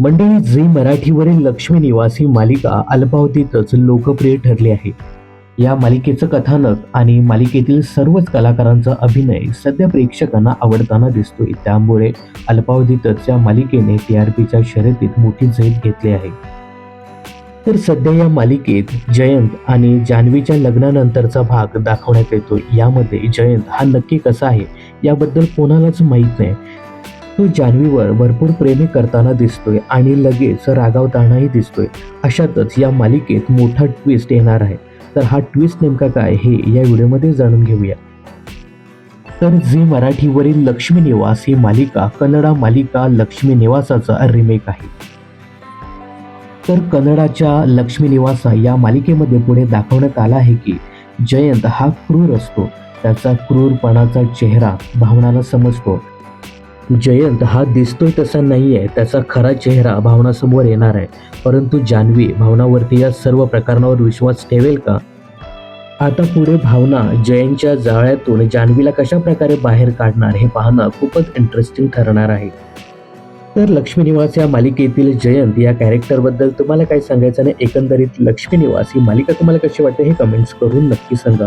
मंडळी झी मराठीवरील लक्ष्मी निवासी मालिका अल्पावधीतच लोकप्रिय ठरली आहे. या मालिकेचं कथानक आणि मालिकेतील सर्वच कलाकारांचा अभिनय सध्या प्रेक्षकांना आवडताना दिसतोय. त्यामुळे अल्पावधीतच या मालिकेने टी आर पीच्या शर्यतीत मोठी झेप घेतली आहे. तर सध्या या मालिकेत जयंत आणि जान्हवीच्या लग्नानंतरचा भाग दाखवण्यात येतो यामध्ये जयंत हा नक्की कसा आहे याबद्दल कोणालाच माहीत नाही. तो जान्हवीवर भरपूर प्रेमी करताना दिसतोय आणि लगेच रागावतानाही दिसतोय. अशातच या मालिकेत मोठा ट्विस्ट येणार आहे. तर हा ट्विस्ट नेमका काय हे या व्हिडिओमध्ये जाणून घेऊया. तर झी मराठीवरील लक्ष्मी निवास ही मालिका कन्नडा मालिका लक्ष्मी निवासाचा रिमेक आहे. तर कन्नडाच्या लक्ष्मी निवासा या मालिकेमध्ये पुढे दाखवण्यात आला आहे की जयंत हा क्रूर असतो. त्याचा क्रूरपणाचा चेहरा भावनाला समजतो. जयंत हा दिसतोय तसा नाही आहे त्याचा खरा चेहरा भावनासमोर येणार आहे. परंतु जान्हवी भावनावरती या सर्व प्रकरणावर विश्वास ठेवेल का? आता पुढे भावना जयंतच्या जाळ्यातून जान्हवीला कशा प्रकारे बाहेर काढणार हे पाहणं खूपच इंटरेस्टिंग ठरणार आहे. तर लक्ष्मी निवास या मालिकेतील जयंत या कॅरेक्टरबद्दल तुम्हाला काय सांगायचं आणि एकंदरीत लक्ष्मी निवास ही मालिका तुम्हाला कशी वाटते हे कमेंट्स करून नक्की सांगा.